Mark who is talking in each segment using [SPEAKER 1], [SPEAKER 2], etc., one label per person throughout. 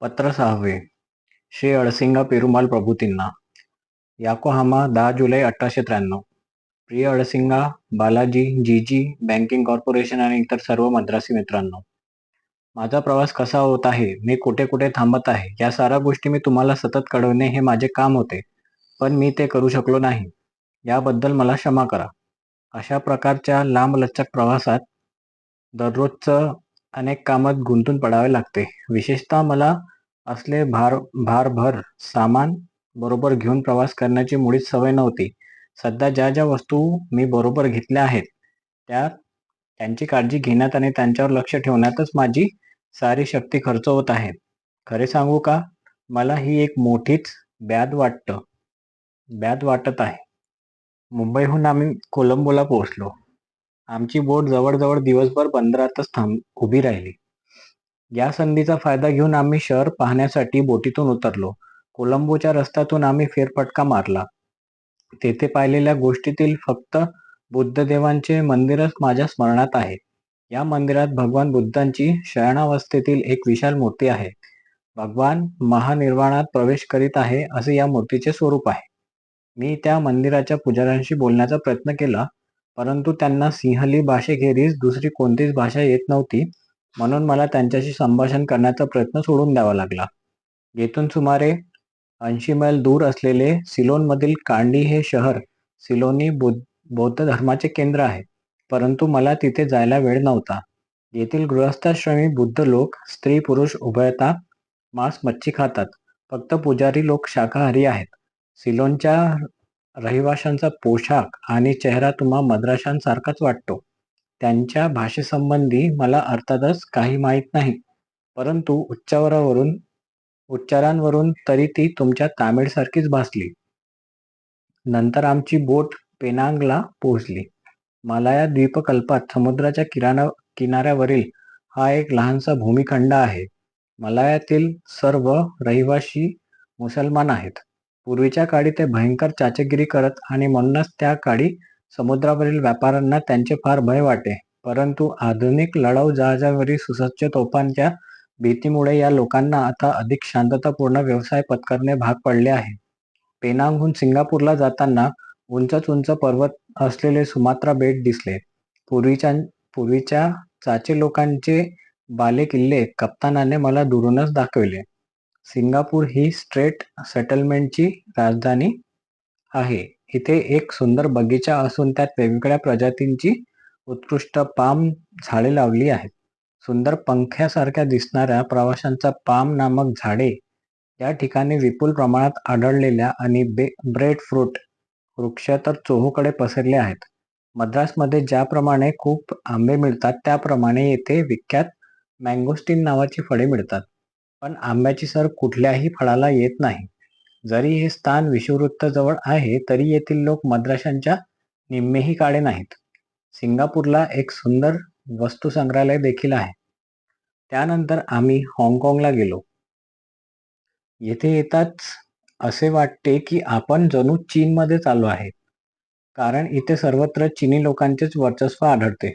[SPEAKER 1] पत्र सहावे. श्री अळसिंगा पेरुमाल प्रभूतींना. याकोहामा दहा जुलै अठराशे त्र्याण्णव. प्रिय अळसिंगा बालाजी जीजी बँकिंग कॉर्पोरेशन आणि इतर सर्व मद्रासी मित्रांनो. माझा प्रवास कसा होत आहे? मी कुठे कुठे थांबत आहे? या साऱ्या गोष्टी मी तुम्हाला सतत कळवणे हे माझे काम होते पण मी ते करू शकलो नाही. याबद्दल मला क्षमा करा. अशा प्रकारच्या लांबलचक प्रवासात दररोजचं अनेक कामात गुंतून पडावे लागते. विशेषतः मला असले भार भारभर सामान बरोबर घेऊन प्रवास करण्याची मुळीच सवय नव्हती. सध्या ज्या ज्या वस्तू मी बरोबर घेतल्या आहेत त्या त्यांची काळजी घेण्यात आणि त्यांच्यावर लक्ष ठेवण्यातच माझी सारी शक्ती खर्च होत आहे. खरे सांगू का? मला ही एक मोठीच ब्याद वाटतं. ब्याद वाटत आहे. मुंबईहून आम्ही कोलंबोला पोहोचलो. आमची बोट जवळजवळ दिवसभर बंदरातच थांब उभी राहिली. या संधीचा फायदा घेऊन आम्ही शहर पाहण्यासाठी बोटीतून उतरलो. कोलंबोच्या रस्त्यातून आम्ही फेरफटका मारला. तेथे पाहिलेल्या गोष्टीतील फक्त बुद्धदेवांचे मंदिरच माझ्या स्मरणात आहे. या मंदिरात भगवान बुद्धांची शयणावस्थेतील एक विशाल मूर्ती आहे. भगवान महानिर्वाणात प्रवेश करीत आहे असे या मूर्तीचे स्वरूप आहे. मी त्या मंदिराच्या पुजाऱ्यांशी बोलण्याचा प्रयत्न केला. परंतु त्यांना सिंहली भाषेखेरीज दुसरी कोणतीच भाषा येत नव्हती म्हणून मला त्यांच्याशी संभाषण करण्याचा प्रयत्न सोडून द्यावा लागला. येथून सुमारे ऐंशी मैल दूर असलेले सिलोनमधील कांडी हे शहर सिलोनी बौद्ध धर्माचे केंद्र आहे परंतु मला तिथे जायला वेळ नव्हता. येथील गृहस्थाश्रमी बुद्ध लोक स्त्री पुरुष उभयता मांस मच्छी खातात फक्त पुजारी लोक शाकाहारी आहेत. सिलोनच्या रहिवाशांचा पोशाख आणि चेहरा तुम्हा मद्राशांसारखाच वाटतो. त्यांच्या भाषेसंबंधी मला अर्थातच काही माहीत नाही. परंतु उच्चारावरून उच्चारांवरून तरी ती तुमच्या तामिळसारखीच भासली. नंतर आमची बोट पेनांगला पोहोचली. मालाया द्वीपकल्पात समुद्राच्या किराणा किनाऱ्यावरील हा एक लहानसा भूमिखंड आहे. मलायातील सर्व रहिवासी मुसलमान आहेत. पूर्वीच्या काळी ते भयंकर चाचेगिरी करत आणि म्हणूनच त्या काळी समुद्रावरील व्यापाऱ्यांना त्यांचे फार भय वाटे. परंतु आधुनिक लढाऊ जहाजावरील सुसज्ज तोफांच्या भीतीमुळे या लोकांना आता अधिक शांततापूर्ण व्यवसाय पत्करणे भाग पडले आहे. पेनांगहून सिंगापूरला जाताना उंचच उंच पर्वत असलेले सुमात्रा बेट दिसले. पूर्वीच्या पूर्वीच्या चाचे लोकांचे बाले किल्ले कप्तानाने मला दुरूनच दाखविले. सिंगापूर ही स्ट्रेट सेटलमेंटची राजधानी आहे. इथे एक सुंदर बगीचा असून त्यात वेगवेगळ्या प्रजातींची उत्कृष्ट पाम झाडे लावली आहेत. सुंदर पंख्यासारख्या दिसणाऱ्या प्रवाशांचा पाम नामक झाडे या ठिकाणी विपुल प्रमाणात आढळलेल्या आणि बे ब्रेड फ्रूट वृक्ष तर चोहूकडे पसरले आहेत. मद्रासमध्ये ज्याप्रमाणे खूप आंबे मिळतात त्याप्रमाणे येथे विख्यात मँगोस्टीन नावाची फळे मिळतात. पण आंब्याची सर कुठल्याही फळाला येत नाही. जरी हे स्थान विषुववृत्त जवळ आहे तरी येथील लोक मद्राशांच्या निम्मेही काळे नाहीत. सिंगापूरला एक सुंदर वस्तू संग्रहालय देखील आहे. त्यानंतर आम्ही हाँगकाँगला गेलो. येथे येताच असे वाटते की आपण जणू चीनमध्ये चालू आहे. कारण इथे सर्वत्र चीनी लोकांचेच वर्चस्व आढळते.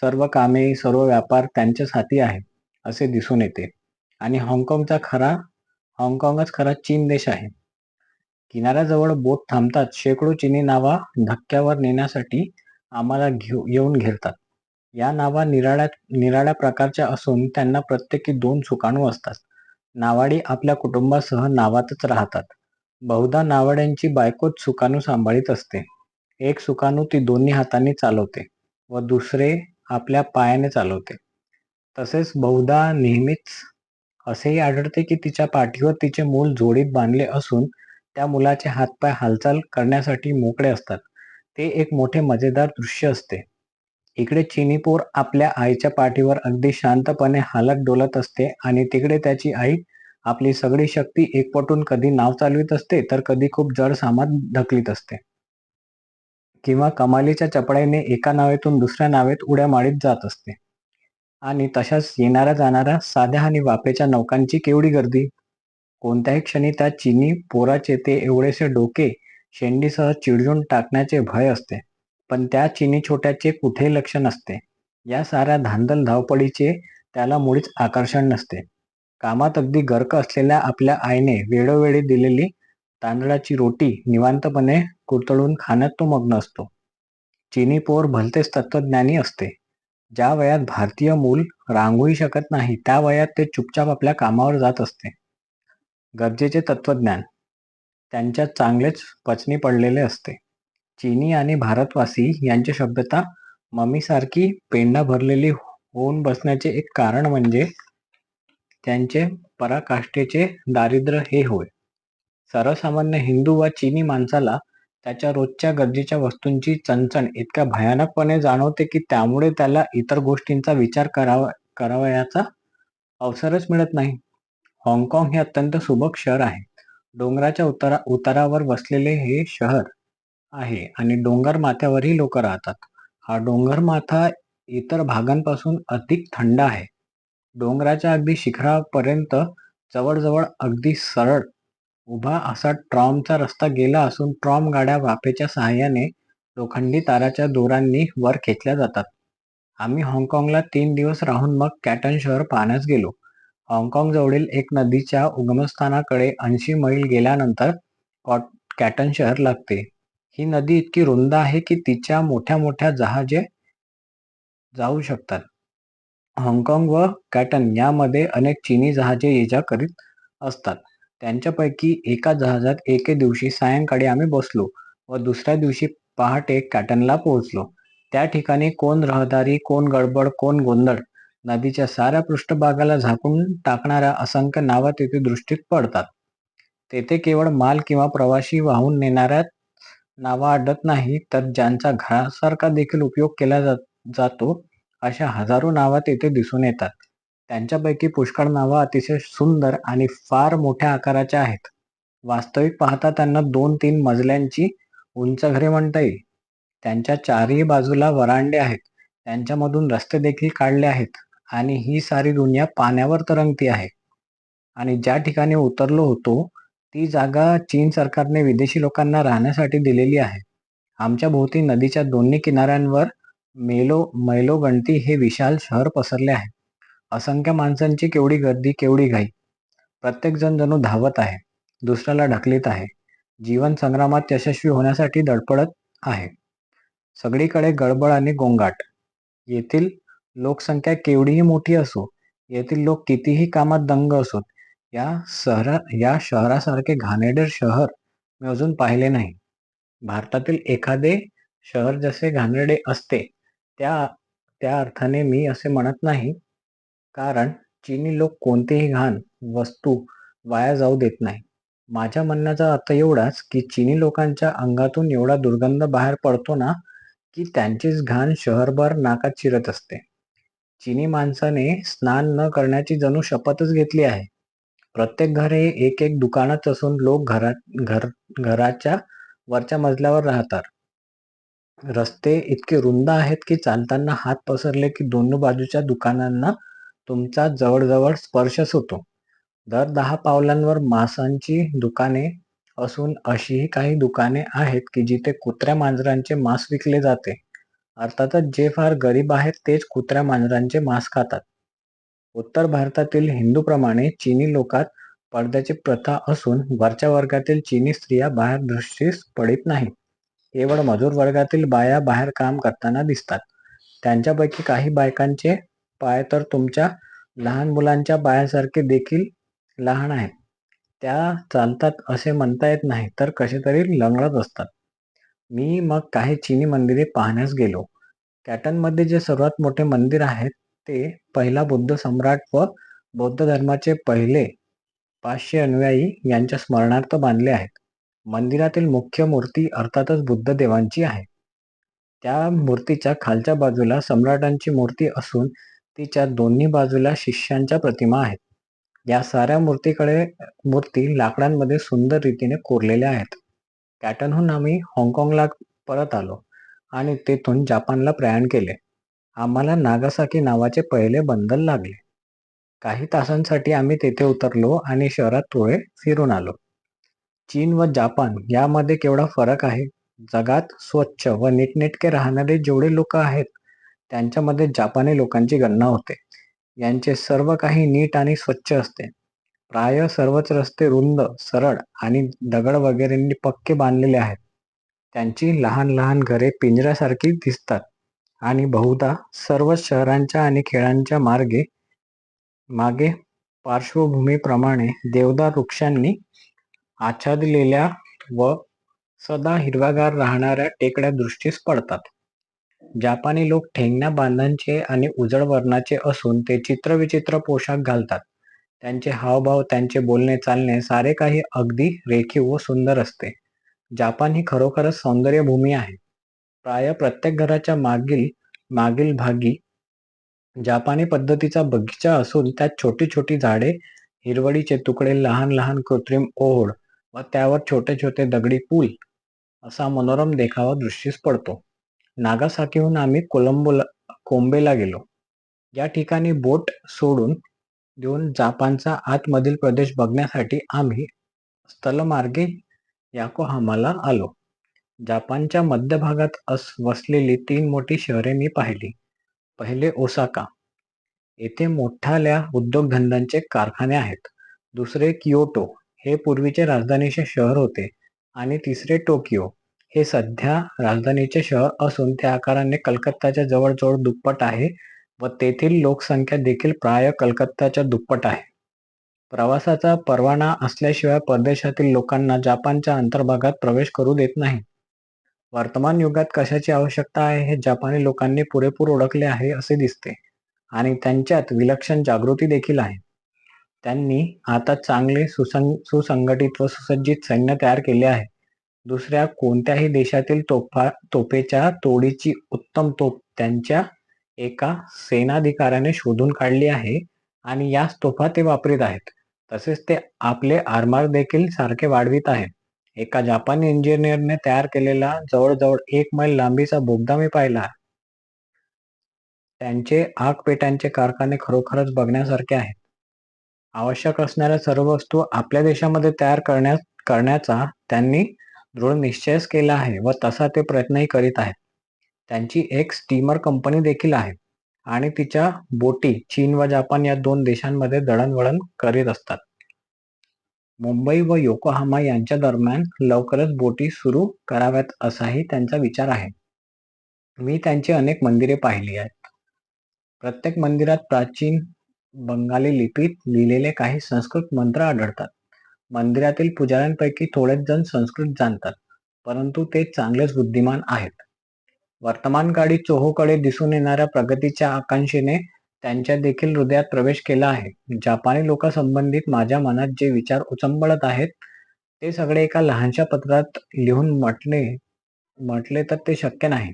[SPEAKER 1] सर्व कामे सर्व व्यापार त्यांच्याच हाती आहे असे दिसून येते. आणि हाँगकाँगचा खरा हाँगकाँगच खरा चीन देश आहे. किनाऱ्याजवळ बोट थांबतात शेकडो चिनी नावा धक्क्यावर नेण्यासाठी आम्हाला घेऊ येऊन घेरतात. या नावा निराळ्या निराळ्या प्रकारच्या असून त्यांना प्रत्येकी दोन सुकाणू असतात. नावाडी आपल्या कुटुंबासह नावातच राहतात. बहुधा नावाड्यांची बायकोच सुकाणू सांभाळीत असते. एक सुकाणू ती दोन्ही हातांनी चालवते व दुसरे आपल्या पायाने चालवते. तसेच बहुधा नेहमीच असेही आढळते की तिच्या पाठीवर तिचे मूल जोडीत बांधले असून त्या मुलाचे हातपाय हालचाल करण्यासाठी मोकळे असतात. ते एक मोठे मजेदार दृश्य असते. इकडे चिनी पोर आपल्या आईच्या पाठीवर अगदी शांतपणे हालत डोलत असते आणि तिकडे त्याची आई आपली सगळी शक्ती एकपटून कधी नाव चालवित असते तर कधी खूप जड सामान ढकलीत असते. किंवा कमालीच्या चपळाईने एका नावेतून दुसऱ्या नावेत उड्या मारीत जात असते. आणि तशाच येणाऱ्या जाणाऱ्या साध्या आणि वापेच्या नौकांची केवढी गर्दी कोणत्याही क्षणी त्या चिनी पोराचे ते एवढेसे डोके शेंडीसह चिडजून टाकण्याचे भय असते पण त्या चिनी छोट्याचे कुठेही लक्ष नसते या साऱ्या धांदल धावपळीचे त्याला मुळीच आकर्षण नसते कामात अगदी गर्क असलेल्या आपल्या आईने वेळोवेळी दिलेली तांदळाची रोटी निवांतपणे कुरतळून खाण्यात तो मग्न असतो. चिनी पोर भलतेच तत्त्वज्ञानी असते. ज्या वयात भारतीय मूल रांगूही शकत नाही त्या वयात ते चुपचाप आपल्या कामावर जात असते. गरजेचे तत्त्वज्ञान त्यांच्यात चांगलेच पचनी पडलेले असते. चीनी आणि भारतवासी यांची सभ्यता ममीसारखी पेंडा भरलेली होऊन बसण्याचे एक कारण म्हणजे त्यांचे पराकाष्ठेचे दारिद्र्य हे होय. सर्वसामान्य हिंदू वा चीनी माणसाला त्याच्या रोजच्या गरजेच्या वस्तूंची चणचण इतक्या भयानकपणे जाणवते की त्यामुळे त्याला इतर गोष्टींचा विचार करावा करावयाचा अवसरच मिळत नाही. हाँगकाँग हे अत्यंत सुबक शहर आहे. डोंगराच्या उतारा उतारावर वसलेले हे शहर आहे आणि डोंगर माथ्यावरही लोक राहतात. हा डोंगर माथा इतर भागांपासून अधिक थंड आहे. डोंगराच्या अगदी शिखरापर्यंत जवळजवळ अगदी सरळ उभा असा ट्रॉमचा रस्ता गेला असून ट्रॉम गाड्या वाफेच्या सहाय्याने लोखंडी ताराच्या दोरांनी वर खेचल्या जातात. आम्ही हाँगकाँगला तीन दिवस राहून मग कॅटन शहर पाहण्यास गेलो. हाँगकाँग जवळील एक नदीच्या उगमस्थानाकडे ऐंशी मैल गेल्यानंतर कॉट कॅटन शहर लागते. ही नदी इतकी रुंद आहे की तिच्या मोठ्या मोठ्या जहाजे जाऊ शकतात. हाँगकाँग व कॅटन यामध्ये अनेक चीनी जहाजे ये-जा करीत असतात. त्यांच्यापैकी एका जहाजात एके दिवशी सायंकाळी आम्ही बसलो व दुसऱ्या दिवशी पहाटे कॅटनला पोहोचलो. त्या ठिकाणी कोण रहदारी, कोण गडबड, कोण गोंधळ. नदीच्या साऱ्या पृष्ठभागाला झाकून टाकणाऱ्या असंख्य नावा तेथे दृष्टीत पडतात. तेथे केवळ माल किंवा प्रवासी वाहून नेणाऱ्या नावा आढळत नाही तर ज्यांचा घरासारखा देखील उपयोग केला जातो अशा हजारो नावा तेथे दिसून येतात. त्यांच्यापैकी पुष्कळ नावा अतिशय सुंदर आणि फार मोठ्या आकाराच्या आहेत. वास्तविक पाहता त्यांना दोन तीन मजल्यांची उंच घरे म्हणता येईल. त्यांच्या चारही बाजूला वरांडे आहेत. त्यांच्यामधून रस्ते देखील काढले आहेत आणि ही सारी दुनिया पाण्यावर तरंगती आहे. आणि ज्या ठिकाणी उतरलो होतो ती जागा चीन सरकारने विदेशी लोकांना राहण्यासाठी दिलेली आहे. आमच्या भोवती नदीच्या दोन्ही किनाऱ्यांवर मेलो मैलोगणती हे विशाल शहर पसरले आहे. असंख्य माणसांची केवढी गर्दी, केवढी घाई. प्रत्येकजण जणू धावत आहे, दुसऱ्याला ढकलीत आहे, जीवन संग्रामात यशस्वी होण्यासाठी धडपडत आहे. सगळीकडे गडबड आणि गोंगाट. येथील लोकसंख्या केवढीही मोठी असो, येथील लोक कितीही कामात दंग असोत, या शहरा या शहरासारखे घाणेरडे शहर मी अजून पाहिले नाही. भारतातील एखादे शहर जसे घाणेरडे असते त्या त्या अर्थाने मी असे म्हणत नाही. कारण चीनी लोक कोणतेही घाण वस्तू वाया जाऊ देत नाही. माझ्या म्हणण्याचा अर्थ एवढाच की चीनी लोकांच्या अंगातून एवढा दुर्गंध बाहेर पडतो ना की त्यांचीच घाण शहरभर नाकात शिरत असते. चीनी माणसाने स्नान न करण्याची जणू शपथच घेतली आहे. प्रत्येक घर हे एक एक दुकानच असून लोक घरात घर घराच्या वरच्या मजल्यावर राहतात. रस्ते इतके रुंद आहेत की चालताना हात पसरले की दोन्ही बाजूच्या दुकानांना तुमचा जवळजवळ स्पर्शच होतो. दर दहा पावलांवर मांसांची दुकाने असून अशीही काही दुकाने आहेत की जिथे कुत्र्या-मांजरांचे मांस विकले जाते. अर्थातच जे फार गरीब आहेत तेच कुत्र्या-मांजरांचे मांस खातात. उत्तर भारतातील हिंदूप्रमाणे चीनी लोकात पडद्याची प्रथा असून वरच्या वर्गातील चीनी स्त्रिया बाहेर दृष्टीस पडत नाहीत. केवळ मजूर वर्गातील बाया बाहेर काम करताना दिसतात. त्यांच्यापैकी काही बायकांचे पाय तर तुमच्या लहान मुलांच्या पायांसारखे देखील लहान आहेत. त्या चालतात असे म्हणता येत नाही तर कसेतरी लंगडत असतात. मी मग काही चिनी मंदिरे पाहण्यास गेलो. कॅटनमध्ये जे सर्वात मोठे मंदिर आहे ते पहिला बुद्ध सम्राट व बौद्ध धर्माचे पहिले पाचशे अनुयायी यांच्या स्मरणार्थ बांधले आहेत. मंदिरातील मुख्य मूर्ती अर्थातच बुद्ध देवांची आहे. त्या मूर्तीच्या खालच्या बाजूला सम्राटांची मूर्ती असून तिच्या दोन्ही बाजूला शिष्यांच्या प्रतिमा आहेत. या साऱ्या मूर्तीकडे मूर्ती लाकडांमध्ये सुंदर रीतीने कोरलेल्या आहेत. कॅटनहून आम्ही हाँगकाँगला परत आलो आणि तेथून जपानला प्रयाण केले. आम्हाला नागासाकी नावाचे पहिले बंदर लागले. काही तासांसाठी आम्ही तेथे उतरलो आणि शहरात थोडे फिरून आलो. चीन व जापान यामध्ये केवढा फरक आहे. जगात स्वच्छ व नीटनेटके राहणारे जेवढे लोक आहेत त्यांच्यामध्ये जापानी लोकांची गणना होते. यांचे सर्व काही नीट आणि स्वच्छ असते. प्राय सर्वच रस्ते रुंद, सरळ आणि दगड वगैरेंनी पक्के बांधलेले आहेत. त्यांची लहान लहान घरे पिंजऱ्यासारखी दिसतात आणि बहुधा सर्वच शहरांच्या आणि खेळांच्या मार्गे मागे पार्श्वभूमीप्रमाणे देवदार वृक्षांनी आच्छादलेल्या व सदा हिरव्यागार राहणाऱ्या टेकड्या दृष्टीस पडतात. जापानी लोक ठेंगण्या बांधांचे आणि उजळ वर्णाचे असून ते चित्रविचित्र पोशाख घालतात. त्यांचे हावभाव, त्यांचे बोलणे चालणे सारे काही अगदी रेखीव व सुंदर असते. जापान ही खरोखरच सौंदर्यभूमी आहे. प्राय प्रत्येक घराच्या मागील मागील भागी जापानी पद्धतीचा बगीचा असून त्यात छोटी छोटी झाडे, हिरवळीचे तुकडे, लहान लहान कृत्रिम ओहोड व त्यावर छोटे छोटे दगडी पूल असा मनोरम देखावा दृष्टीस पडतो. नागासाकीहून आम्ही कोलंबोला कोंबेला गेलो. या ठिकाणी बोट सोडून देऊन जापानचा आतमधील प्रदेश बघण्यासाठी आम्ही स्थलमार्गे याकोहामाला आलो. जापानच्या मध्य भागात अस वसलेली तीन मोठी शहरे मी पाहिली. पहिले ओसाका. येथे मोठ्याल्या उद्योगधंद्यांचे कारखाने आहेत. दुसरे कियोटो हे पूर्वीचे राजधानीचे शहर होते आणि तिसरे टोकियो हे सध्या राजधानीचे शहर असून त्या आकाराने कलकत्ताच्या जवळजवळ दुप्पट आहे व तेथील लोकसंख्या देखील प्राय कलकत्ताच्या दुप्पट आहे. प्रवासाचा परवाना असल्याशिवाय परदेशातील लोकांना जापानच्या अंतर्भागात प्रवेश करू देत नाही. वर्तमान युगात कशाची आवश्यकता आहे हे जपानी लोकांनी पुरेपूर ओळखले आहे असे दिसते आणि त्यांच्यात विलक्षण जागृती देखील आहे. त्यांनी आता चांगले सुसंग सुसंघटित व सुसज्जित सैन्य तयार केले आहे. दुसऱ्या कोणत्याही देशातील तोफा तोफेच्या तोडीची उत्तम तोफ त्यांच्या एका सेनाधिकाऱ्याने शोधून काढली आहे आणि याच तोफा ते वापरीत आहेत. तसेच ते आपले आरमार देखील सारखे वाढवीत आहेत. एका जापानी इंजिनियरने तयार केलेला जवळजवळ एक मैल लांबीचा बोगदा मी पाहिला. त्यांचे आगपेट्यांचे कारखाने खरोखरच बघण्यासारखे आहेत. आवश्यक असणाऱ्या सर्व वस्तू आपल्या देशामध्ये तयार करण्या करण्याचा त्यांनी दृढ निश्चयच केला आहे व तसा ते प्रयत्नही करीत आहेत. त्यांची एक स्टीमर कंपनी देखील आहे आणि तिच्या बोटी चीन व जपान या दोन देशांमध्ये दळणवळण करीत असतात. मुंबई व योकोहामा यांच्या दरम्यान लवकरच बोटी सुरू कराव्यात असाही त्यांचा विचार आहे. मी त्यांची अनेक मंदिरे पाहिली आहेत. प्रत्येक मंदिरात प्राचीन बंगाली लिपीत लिहिलेले काही संस्कृत मंत्र आढळतात. मंदिरातील पुजाऱ्यांपैकी थोडेच जण संस्कृत जाणतात, परंतु ते चांगलेच बुद्धिमान आहेत. वर्तमानकाळी चोहोकडे दिसून येणाऱ्या प्रगतीच्या आकांक्षेने त्यांच्या देखील हृदयात प्रवेश केला आहे. जापानी लोकांसंबंधित माझ्या मनात जे विचार उचंबळत आहेत, ते सगळे एका लहानशा पत्रात लिहून म्हटले म्हटले तर ते शक्य नाही.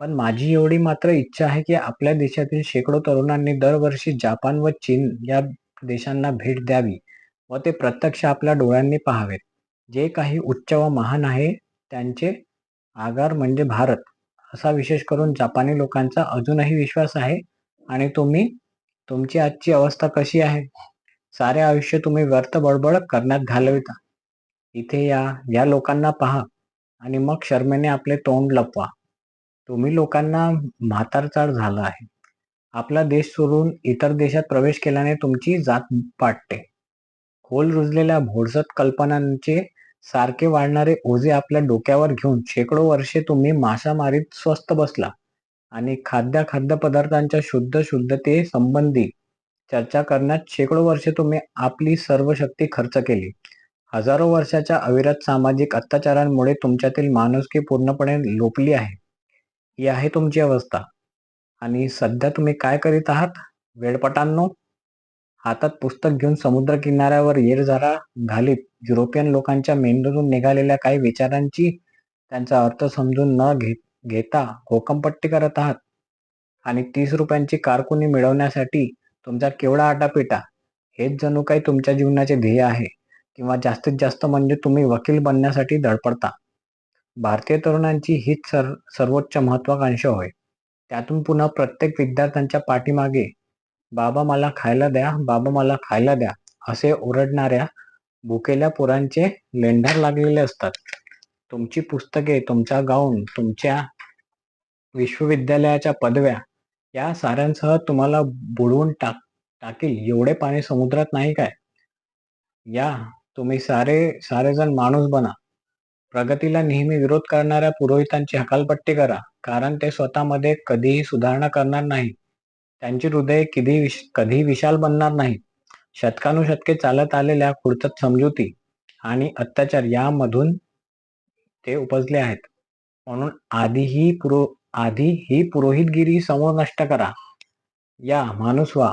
[SPEAKER 1] पण माझी एवढी मात्र इच्छा आहे की आपल्या देशातील शेकडो तरुणांनी दरवर्षी जापान व चीन या देशांना भेट द्यावी व ते प्रत्यक्ष आपल्या डोळ्यांनी पाहावेत. जे काही उच्च व महान आहे त्यांचे आगार म्हणजे भारत असा विशेष करून जपानी लोकांचा अजूनही विश्वास आहे आणि तुम्ही तुमची आजची अवस्था कशी आहे? सारे आयुष्य तुम्ही व्यर्थ बडबड करण्यात घालविता. इथे या, या लोकांना पहा आणि मग शर्मेने आपले तोंड लपवा. तुम्ही लोकांना म्हातारचाळ झाला आहे. आपला देश सोडून इतर देशात प्रवेश केल्याने तुमची जात पाटते. खोल रुजलेल्या भोडसत कल्पनांचे सारखे वाढणारे ओझे आपल्या डोक्यावर घेऊन शेकडो वर्षे तुम्ही मासामारीत स्वस्त बसला आणि खाद्य खाद्यपदार्थांच्या शुद्ध शुद्धते संबंधी चर्चा करण्यात शेकडो वर्षे तुम्ही आपली सर्व शक्ती खर्च केली. हजारो वर्षाच्या अविरत सामाजिक अत्याचारांमुळे तुमच्यातील माणुसकी पूर्णपणे लोपली आहे. ही आहे तुमची अवस्था. आणि सध्या तुम्ही काय करीत आहात, वेळपटांनो हातात पुस्तक घेऊन समुद्रकिनाऱ्यावर येरझारा घालीत युरोपियन लोकांच्या मेंदूतून निघालेल्या काही विचारांची त्यांचा अर्थ समजून न घे घेता घोकंपट्टी करत आहात. आणि तीस रुपयांची कारकुनी मिळवण्यासाठी तुमचा केवढा आटापिटा, हेच जणू काही तुमच्या जीवनाचे ध्येय आहे किंवा जास्तीत जास्त म्हणजे तुम्ही वकील बनण्यासाठी धडपडता. भारतीय तरुणांची हीच सर सर्वोच्च महत्वाकांक्षा होय. त्यातून पुन्हा प्रत्येक विद्यार्थ्यांच्या पाठीमागे बाबा मला खायला द्या, बाबा मला खायला द्या असे ओरडणाऱ्या भुकेल्या पोरांचे लेंडार लागलेले असतात. तुमची पुस्तके, तुमचा गाऊन, तुमच्या विश्वविद्यालयाच्या पदव्या या साऱ्यांसह तुम्हाला बुडवून टाक टाकील एवढे पाणी समुद्रात नाही काय? या तुम्ही सारे सारेजण माणूस बना. प्रगतीला नेहमी विरोध करणाऱ्या पुरोहितांची हकालपट्टी करा कारण ते स्वतःमध्ये कधीही सुधारणा करणार नाही त्यांची हृदय कधी विश कधी विशाल बनणार नाही. शतकानुशतके चालत आलेल्या खुडचत समजुती आणि अत्याचार यामधून ते उपजले आहेत. म्हणून आधीही पुरो आधी ही पुरोहितगिरी समोर नष्ट करा. या माणूस व्हा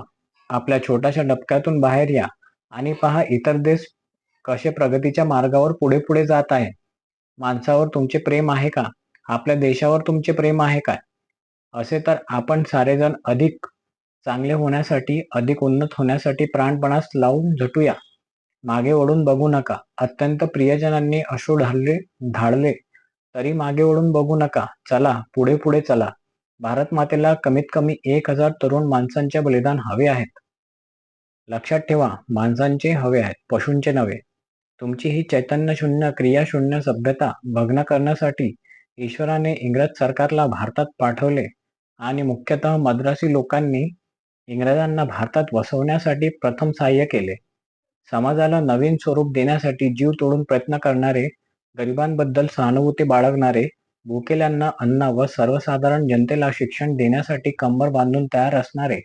[SPEAKER 1] आपल्या छोट्याशा डबक्यातून बाहेर या आणि पहा इतर देश कसे प्रगतीच्या मार्गावर पुढे पुढे जात आहे. माणसावर तुमचे प्रेम आहे का? आपल्या देशावर तुमचे प्रेम आहे काय? असे तर आपण सारेजण अधिक चांगले होण्यासाठी अधिक उन्नत होण्यासाठी प्राणपणास लावून झटूया. मागे ओढून बघू नका. अत्यंत प्रियजनांनी अश्रू ढालले ढाळले तरी मागे वळून बघू नका. चला पुढे पुढे चला. भारत मातेला कमीत कमी एक हजार तरुण माणसांचे बलिदान हवे आहेत. लक्षात ठेवा माणसांचे हवे आहेत पशूंचे नव्हे. तुमची ही चैतन्य शून्य क्रिया शून्य सभ्यता भग्न करण्यासाठी ईश्वराने इंग्रज सरकारला भारतात पाठवले आणि मुख्यतः मद्रासी लोकांनी इंग्रजांना भारतात वसवण्यासाठी प्रथम सहाय्य केले. समाजाला नवीन स्वरूप देण्यासाठी जीव तोडून प्रयत्न करणारे गरिबांबद्दल सहानुभूती बाळगणारे भुकेल्यांना अन्न व सर्वसाधारण जनतेला शिक्षण देण्यासाठी कंबर बांधून तयार असणारे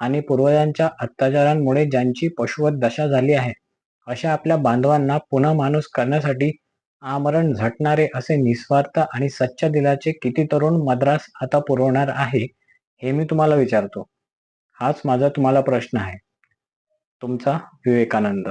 [SPEAKER 1] आणि पूर्वजांच्या अत्याचारांमुळे ज्यांची पशुवत दशा झाली आहे अशा आपल्या बांधवांना पुन्हा माणूस करण्यासाठी आमरण झटणारे असे निस्वार्थ आणि सच्च्या दिलाचे किती तरुण मद्रास आता पुरवणार आहे हे मी तुम्हाला विचारतो. हाच माझा तुम्हाला प्रश्न आहे. तुमचा विवेकानंद.